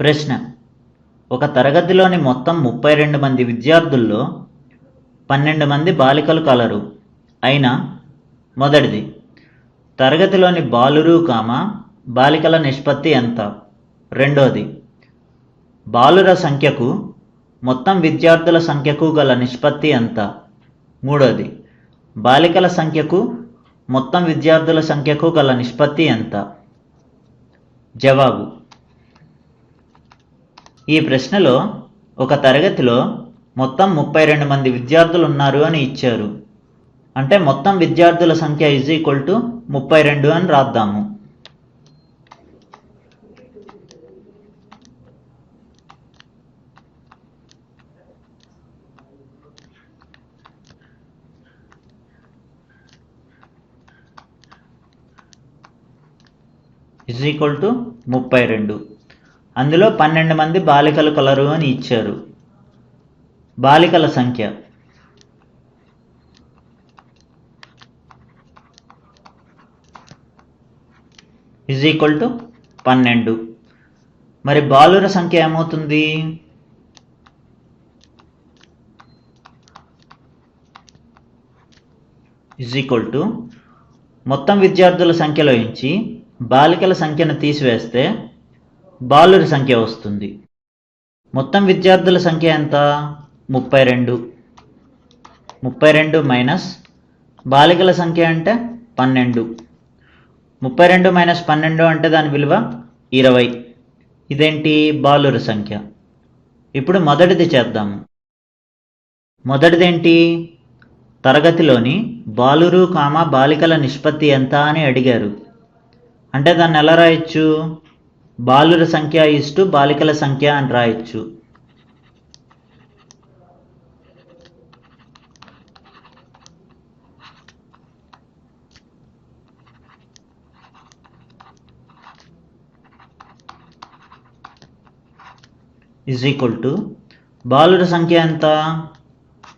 ప్రశ్న. ఒక తరగతిలోని మొత్తం ముప్పై రెండు మంది విద్యార్థుల్లో పన్నెండు మంది బాలికలు కలరు. అయినా మొదటిది. తరగతిలోని బాలురు కామ బాలికల నిష్పత్తి ఎంత? రెండోది. బాలుర సంఖ్యకు మొత్తం విద్యార్థుల సంఖ్యకు గల నిష్పత్తి ఎంత? మూడోది. బాలికల సంఖ్యకు మొత్తం విద్యార్థుల సంఖ్యకు గల నిష్పత్తి ఎంత? జవాబు. ఈ ప్రశ్నలో ఒక తరగతిలో మొత్తం ముప్పై రెండు మంది విద్యార్థులు ఉన్నారు అని ఇచ్చారు. అంటే మొత్తం విద్యార్థుల సంఖ్య ఇజ్ ఈక్వల్ టు ముప్పై రెండు అని రాద్దాము. ఇజ్ ఈక్వల్ టు ముప్పై రెండు. అందులో పన్నెండు మంది బాలికలు కలరు అని ఇచ్చారు. బాలికల సంఖ్య. ఇజ్ ఈక్వల్ టు పన్నెండు. మరి బాలుర సంఖ్య ఏమవుతుంది? ఇజ్ ఈక్వల్ టు మొత్తం విద్యార్థుల సంఖ్యలో నుంచి బాలికల సంఖ్యను తీసివేస్తే బాలుర సంఖ్య వస్తుంది. మొత్తం విద్యార్థుల సంఖ్య ఎంత? ముప్పై రెండు. ముప్పై రెండు మైనస్ బాలికల సంఖ్య అంటే పన్నెండు. ముప్పై రెండు మైనస్ పన్నెండు అంటే దాని విలువ ఇరవై. ఇదేంటి? బాలుర సంఖ్య. ఇప్పుడు మొదటిది చేద్దాము మొదటిదేంటి? తరగతిలోని బాలురు కామ బాలికల నిష్పత్తి ఎంత అని అడిగారు. అంటే దాన్ని ఎలా రాయొచ్చు? బాలుర సంఖ్య ఇస్టు బాలికల సంఖ్య అని రాయొచ్చు. ఇజ్ ఈక్వల్ టు బాలుర సంఖ్య ఎంత?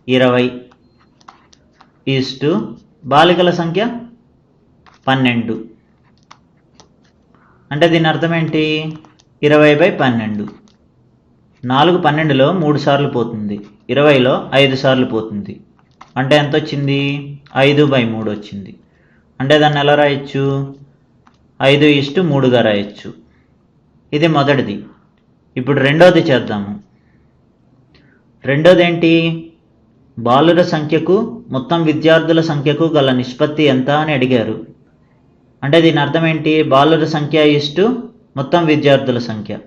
ఇరవై. ఈస్టు బాలికల సంఖ్య పన్నెండు. అంటే దీని అర్థం ఏంటి? ఇరవై బై పన్నెండు. నాలుగు పన్నెండులో మూడు సార్లు పోతుంది. ఇరవైలో ఐదు సార్లు పోతుంది. అంటే ఎంత వచ్చింది? ఐదు బై మూడు వచ్చింది. అంటే దాన్ని ఎలా రాయొచ్చు? ఐదు ఇష్టు మూడుగా రాయొచ్చు. ఇది మొదటిది. ఇప్పుడు రెండోది చేద్దాము. రెండోది ఏంటి బాలుర సంఖ్యకు మొత్తం విద్యార్థుల సంఖ్యకు గల నిష్పత్తి ఎంత అని అడిగారు. అంటే దీని అర్థం ఏంటి? బాలుర సంఖ్య ఇష్టు మొత్తం విద్యార్థుల సంఖ్య.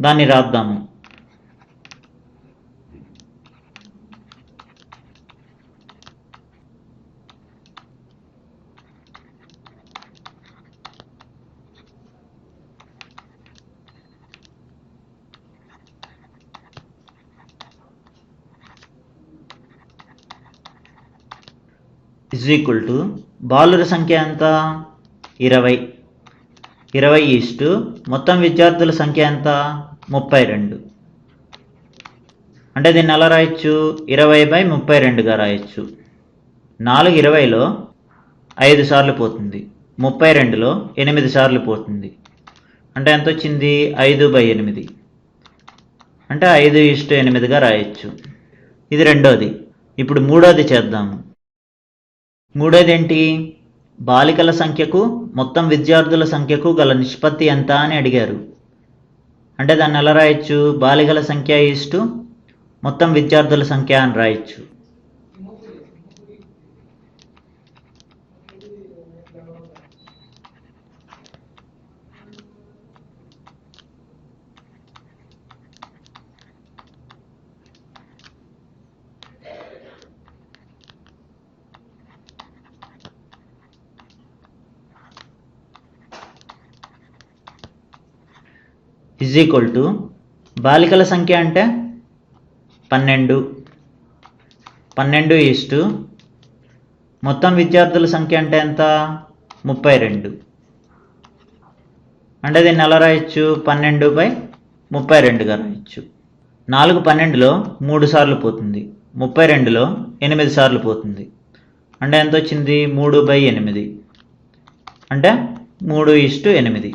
దాన్ని రాద్దాము. ఇజ్ ఈక్వల్ టు బాలుర సంఖ్య ఎంత? ఇరవై. ఇరవై ఈస్టు. మొత్తం విద్యార్థుల సంఖ్య ఎంత? ముప్పై రెండు. అంటే దీన్ని ఎలా రాయొచ్చు? ఇరవై బై ముప్పై రెండుగా రాయొచ్చు. నాలుగు ఇరవైలో ఐదు సార్లు పోతుంది. ముప్పై రెండులో ఎనిమిది సార్లు పోతుంది. అంటే ఎంత వచ్చింది? ఐదు బై ఎనిమిది. అంటే ఐదు ఇష్టు ఎనిమిదిగా రాయొచ్చు. ఇది రెండోది. ఇప్పుడు మూడోది చేద్దాము. మూడోది ఏంటి? బాలికల సంఖ్యకు మొత్తం విద్యార్థుల సంఖ్యకు గల నిష్పత్తి ఎంత అని అడిగారు. అంటే దాన్ని ఎలా రాయొచ్చు? బాలికల సంఖ్య ఇస్టు మొత్తం విద్యార్థుల సంఖ్య అని రాయొచ్చు. ఇజ్ ఈక్వల్ టు బాలికల సంఖ్య అంటే పన్నెండు. పన్నెండు ఈస్టు మొత్తం విద్యార్థుల సంఖ్య అంటే ఎంత? ముప్పై రెండు. అంటే దీన్ని ఎలా రాయొచ్చు? పన్నెండు బై ముప్పై రెండుగా రాయొచ్చు. నాలుగు పన్నెండులో మూడు సార్లు పోతుంది. ముప్పై రెండులో ఎనిమిది సార్లు పోతుంది. అంటే ఎంత వచ్చింది? మూడు బై ఎనిమిది. అంటే మూడు ఈస్టు ఎనిమిది.